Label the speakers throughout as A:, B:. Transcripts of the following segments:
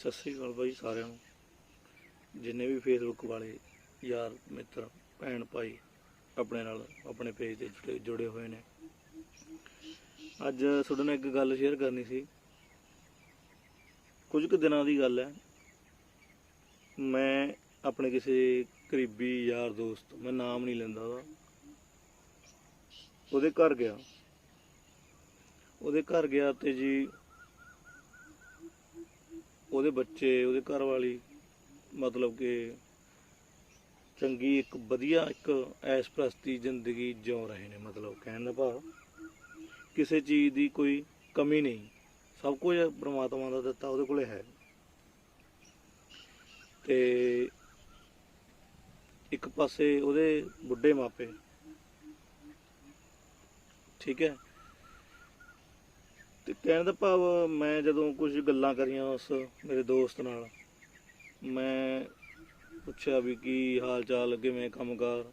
A: ਸਤਿ ਸ੍ਰੀ ਅਕਾਲ ਬਾਈ ਸਾਰਿਆਂ ਨੂੰ। ਜਿੰਨੇ ਵੀ ਫੇਸਬੁੱਕ ਵਾਲੇ ਯਾਰ, ਮਿੱਤਰ, ਭੈਣ, ਭਾਈ ਆਪਣੇ ਨਾਲ, ਆਪਣੇ ਪੇਜ ਤੇ ਜੁੜੇ ਹੋਏ ਨੇ। ਅੱਜ ਤੁਹਾਡੇ ਨਾਲ ਇੱਕ ਗੱਲ ਸ਼ੇਅਰ ਕਰਨੀ ਸੀ। ਕੁਝ ਕੁ ਦਿਨਾਂ ਦੀ ਗੱਲ ਹੈ। ਮੈਂ ਆਪਣੇ ਕਿਸੇ ਕਰੀਬੀ ਯਾਰ ਦੋਸਤ, ਮੈਂ ਨਾਮ ਨਹੀਂ ਲੈਂਦਾ ਉਹਦਾ। ਉਹਦੇ ਘਰ ਗਿਆ। ਉਹਦੇ ਘਰ ਗਿਆ ਤੇ ਜੀ ਉਹਦੇ ਬੱਚੇ, ਉਹਦੇ ਘਰ ਵਾਲੀ ਮਤਲਬ ਕਿ ਚੰਗੀ ਇੱਕ ਵਧੀਆ ਇੱਕ ਐਸ਼ ਪ੍ਰਸਤੀ ਜ਼ਿੰਦਗੀ ਜਿਉ ਰਹੇ ਨੇ, ਮਤਲਬ ਕਹਿਣ ਦਾ ਭਾਵ। ਕਿਸੇ ਚੀਜ਼ ਦੀ ਕੋਈ ਕਮੀ ਨਹੀਂ। ਸਭ ਕੁਝ ਪ੍ਰਮਾਤਮਾ ਦਾ ਦਿੱਤਾ, ਉਹਦੇ ਕੋਲੇ ਹੈ। ਤੇ ਇੱਕ ਪਾਸੇ ਉਹਦੇ ਬੁੱਢੇ ਮਾਪੇ, ਠੀਕ ਹੈ? ਕਹਿਣ ਦਾ ਭਾਵ ਮੈਂ ਜਦੋਂ ਕੁਝ ਗੱਲਾਂ ਕਰੀਆਂ ਉਸ ਮੇਰੇ ਦੋਸਤ ਨਾਲ, ਮੈਂ ਪੁੱਛਿਆ ਵੀ ਕੀ ਹਾਲ ਚਾਲ ਕਿਵੇਂ ਕੰਮਕਾਰ?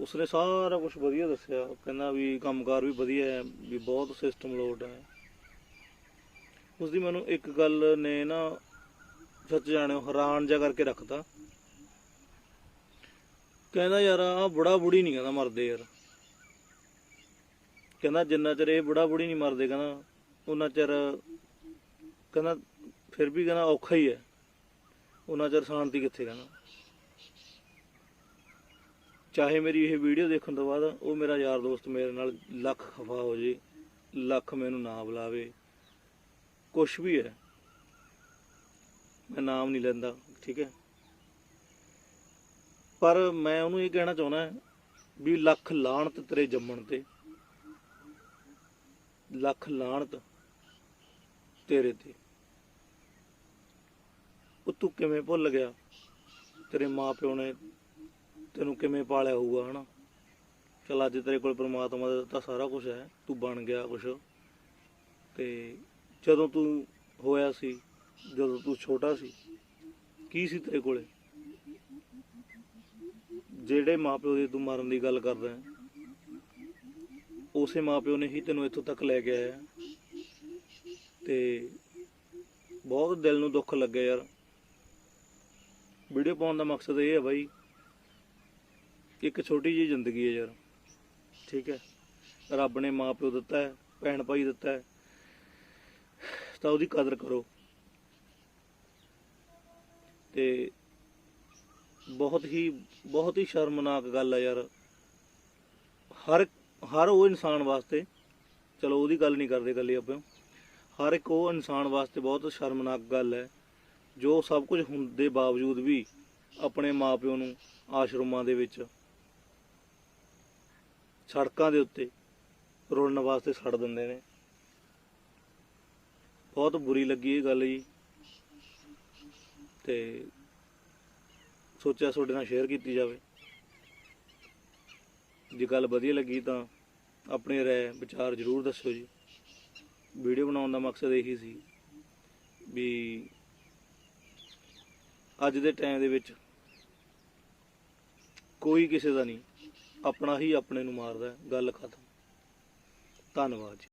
A: ਉਸਨੇ ਸਾਰਾ ਕੁਝ ਵਧੀਆ ਦੱਸਿਆ। ਕਹਿੰਦਾ ਵੀ ਕੰਮਕਾਰ ਵੀ ਵਧੀਆ ਹੈ, ਵੀ ਬਹੁਤ ਸਿਸਟਮ ਲੋਡ ਹੈ। ਉਸਦੀ ਮੈਨੂੰ ਇੱਕ ਗੱਲ ਨੇ ਨਾ ਸੱਚ ਜਾਣਿਓ, ਹੈਰਾਨ ਜਿਹਾ ਕਰਕੇ ਰੱਖਤਾ। ਕਹਿੰਦਾ, ਯਾਰ ਆ ਬੁੜਾ ਬੁੜੀ ਨਹੀਂ ਕਹਿੰਦਾ ਮਰਦੇ ਯਾਰ। ਕਹਿੰਦਾ, ਜਿੰਨਾ ਚਿਰ ਇਹ ਬੁੜਾ ਬੁੜੀ ਨਹੀਂ ਮਰਦੇ, ਕਹਿੰਦਾ ਉਹਨਾਂ ਚਿਰ ਕਹਿੰਦਾ, ਫਿਰ ਵੀ ਕਹਿੰਦਾ ਔਖਾ ਹੀ ਹੈ। ਉਹਨਾਂ ਚਿਰ ਸ਼ਾਂਤੀ ਕਿੱਥੇ ਕਹਿੰਦਾ ਚਾਹੇ ਮੇਰੀ ਇਹ ਵੀਡੀਓ ਦੇਖਣ ਤੋਂ ਬਾਅਦ ਉਹ ਮੇਰਾ ਯਾਰ ਦੋਸਤ ਮੇਰੇ ਨਾਲ ਲੱਖ ਖਫਾ ਹੋ ਜੇ, ਲੱਖ ਮੈਨੂੰ ਨਾ ਬੁਲਾਵੇ, ਕੁਛ ਵੀ ਹੈ। ਮੈਂ ਨਾਮ ਨਹੀਂ ਲੈਂਦਾ, ਠੀਕ ਹੈ? ਪਰ ਮੈਂ ਉਹਨੂੰ ਇਹ ਕਹਿਣਾ ਚਾਹੁੰਦਾ ਵੀ ਲੱਖ ਲਾਹਣਤ ਤੇਰੇ ਜੰਮਣ ਤੇ। ਲੱਖ ਲਾਣਤ ਤੇਰੇ ਤੇ। ਉਹ ਤੂੰ ਕਿਵੇਂ ਭੁੱਲ ਗਿਆ? ਤੇਰੇ ਮਾਪਿਓ ਨੇ ਤੈਨੂੰ ਕਿਵੇਂ ਪਾਲਿਆ ਹੋਊਗਾ, ਹਨਾ? ਚਲ ਅੱਜ ਤੇਰੇ ਕੋਲ ਪ੍ਰਮਾਤਮਾ ਦਾ ਦਿੱਤਾ ਸਾਰਾ ਕੁਝ ਹੈ। ਤੂੰ ਬਣ ਗਿਆ ਕੁਝ ਤੇ ਜਦੋਂ ਤੂੰ ਹੋਇਆ ਸੀ, ਜਦੋਂ ਤੂੰ ਛੋਟਾ ਸੀ, ਕੀ ਸੀ ਤੇਰੇ ਕੋਲੇ? ਜਿਹੜੇ ਮਾਪਿਓ ਦੀ ਤੂੰ ਮਰਨ ਦੀ ਗੱਲ ਕਰਦਾ ਹੈ, ਉਸੇ ਮਾਪਿਓ ਨੇ ਹੀ ਤੈਨੂੰ ਇੱਥੋਂ ਤੱਕ ਲੈ ਕੇ ਆਇਆ ਤੇ ਬਹੁਤ ਦਿਲ ਨੂੰ ਦੁੱਖ ਲੱਗਿਆ ਯਾਰ। ਵੀਡੀਓ ਪਾਉਣ ਦਾ ਮਕਸਦ ਇਹ ਹੈ ਬਾਈ ਇੱਕ ਛੋਟੀ ਜਿਹੀ ਜ਼ਿੰਦਗੀ ਹੈ ਯਾਰ, ਠੀਕ ਹੈ। ਰੱਬ ਨੇ ਮਾਪਿਓ ਦਿੱਤਾ ਹੈ ਭੈਣ ਭਾਈ ਦਿੱਤਾ ਹੈ, ਤਾਂ ਉਹਦੀ ਕਦਰ ਕਰੋ। ਤੇ ਬਹੁਤ ਹੀ ਬਹੁਤ ਹੀ ਸ਼ਰਮਨਾਕ ਗੱਲ ਹੈ ਯਾਰ। ਹਰ ਹਰ ਉਹ ਇਨਸਾਨ ਵਾਸਤੇ, ਚਲੋ ਉਹਦੀ ਗੱਲ ਨਹੀਂ ਕਰਦੇ ਇਕੱਲੇ ਆਪਾਂ। ਹਰ ਇੱਕ ਉਹ ਇਨਸਾਨ ਵਾਸਤੇ ਬਹੁਤ ਸ਼ਰਮਨਾਕ ਗੱਲ ਹੈ, ਜੋ ਸਭ ਕੁਝ ਹੋਣ ਦੇ ਬਾਵਜੂਦ ਵੀ ਆਪਣੇ ਮਾਪਿਓ ਨੂੰ ਆਸ਼ਰਮਾਂ ਦੇ ਵਿੱਚ, ਸੜਕਾਂ ਦੇ ਉੱਤੇ ਰੋਲਣ ਵਾਸਤੇ ਛੱਡ ਦਿੰਦੇ ਨੇ। ਬਹੁਤ ਬੁਰੀ ਲੱਗੀ ਇਹ ਗੱਲ ਜੀ। ਤੇ ਸੋਚਿਆ ਤੁਹਾਡੇ ਨਾਲ ਸ਼ੇਅਰ ਕੀਤੀ ਜਾਵੇ। ਜੇ ਗੱਲ ਵਧੀਆ ਲੱਗੀ ਤਾਂ ਆਪਣੇ ਰਾਏ, ਵਿਚਾਰ ਜ਼ਰੂਰ ਦੱਸਿਓ ਜੀ। ਵੀਡੀਓ ਬਣਾਉਣ ਦਾ ਮਕਸਦ ਇਹੀ ਸੀ ਵੀ ਅੱਜ ਦੇ ਟਾਈਮ ਦੇ ਵਿੱਚ ਕੋਈ ਕਿਸੇ ਦਾ ਨਹੀਂ, ਆਪਣਾ ਹੀ ਆਪਣੇ ਨੂੰ ਮਾਰਦਾ ਗੱਲ ਖਤਮ। ਧੰਨਵਾਦ ਜੀ।